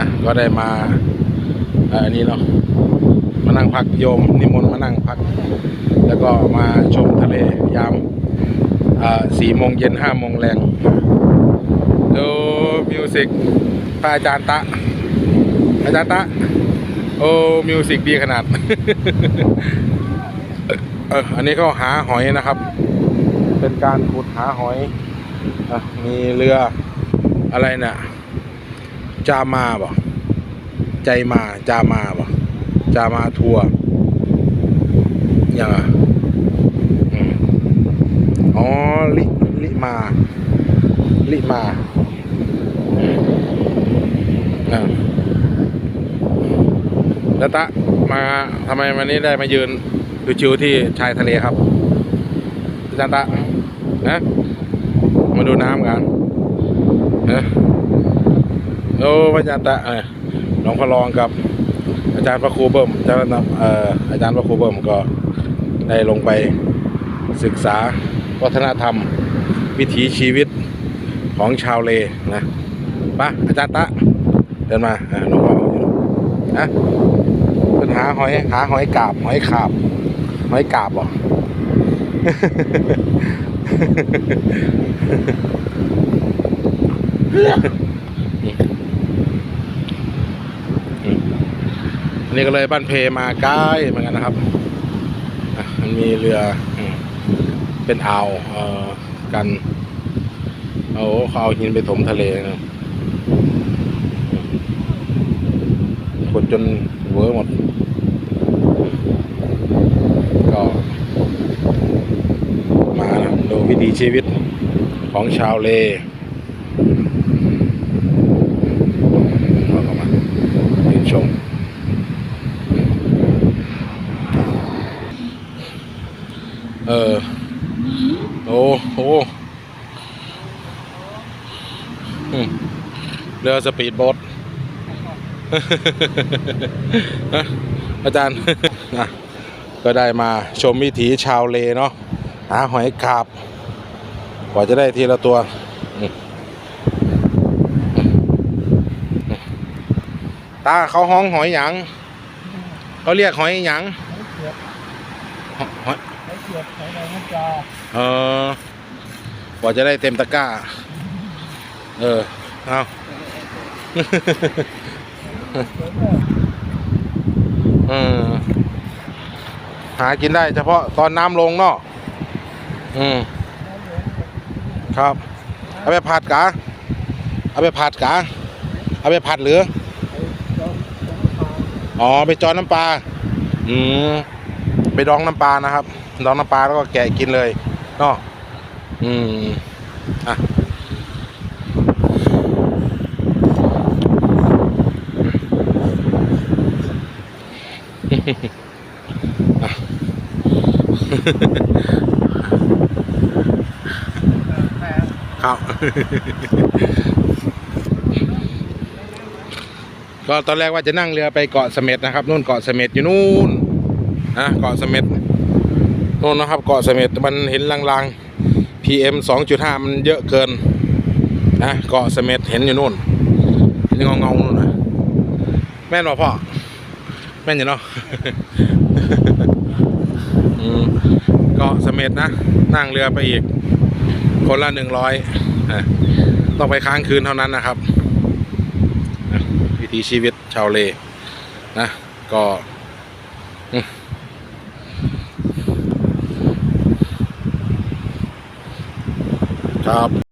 ะก็ได้มาอันนี้เนาะมานั่งพักโยมนิมนต์มานั่งพัก แล้วก็มาชมทะเลยามสี่โมงเย็นห้าโมงแรงดูมิวสิกพระอาจารย์ตะอาจารย์ตะ โอ้มิวสิกดีขนาดเอออันนี้ก็หาหอยนะครับ เป็นการขุดหาหอยอมีเรืออะไรเนี่ย จามาบ่ใจมาจามาบ่จามาทัวร์ยังอะอืมอ๋อลิลิมาลิมาอ่าแล้วตะมาทำไมวันนี้ได้มายืนดูชิวที่ชายทะเลครับอาจารย์ตะนะมาดูน้ำกันนะ โอ้อาจารย์ตะเออหลวงพ่อรองกับ อาจารย์พระครูเบิ่มอาจารย์เอออาจารย์พระครูเบิ่มก็ได้ลงไปศึกษาวัฒนธรรม วิถีชีวิตของชาวเลนะปะอาจารย์ตะเดินมาอ่าหลวงพ่ออยู่นะป็นหาหอยหาหอยกาบหอยขาบหอยกาบเหรอ อันนี้ก็เลยบ้านเพมาใกล้เหมือนกันนะครับมันมีเรือเป็นอ่าวกันเอาเขาเอาหินไปถมทะเลนะขุดจนเวอร์หมด ก็มาดูวิถีชีวิตของชาวเลเราก็มายืนชม เออ โอ้โหเรือสปีดโบ๊ทอาจารย์นะก็ได้มาชมวิถีชาวเลเนาะหาหอยกาบ กว่าจะได้ทีละตัว ตาเขาห้องหอยหยัง เขาเรียกหอยหยัง อ้เกียบไอ้อะไรมันจะเออกว่าจะได้เต็มตะกร้า เออ เอาเออหากินได้เฉพาะตอนน้ำลงเนาะอืมครับ เอาไปผัดกะเอาไปผัดกะเอาไปผัดหรืออ๋อไปจอนน้ำปลา อืม ไปดองน้ำปลานะครับ ดองน้ำปลาแล้วก็แกะกินเลยเนาะอืมอะครับ ก็ตอนแรกว่าจะนั่งเรือไปเกาะเสม็ดนะครับนู่นเกาะเสม็ดอยู่นู่น นะเกาะเสม็ดโน่นนะครับเกาะเสม็ดมันเห็นลางๆ PM 2.5 มันเยอะเกินนะเกาะเสม็ดเห็นอยู่นู่นเห็นเงาเงาๆนู่นนะแม่นบ่พ่อแม่นอยู่เนาะเกาะเสม็ดนะนั่งเรือไปอีก คนละหนึ่งร้อยต้องไปค้างคืนเท่านั้นนะครับวิถีชีวิตชาวเลนะก็อืม ครับ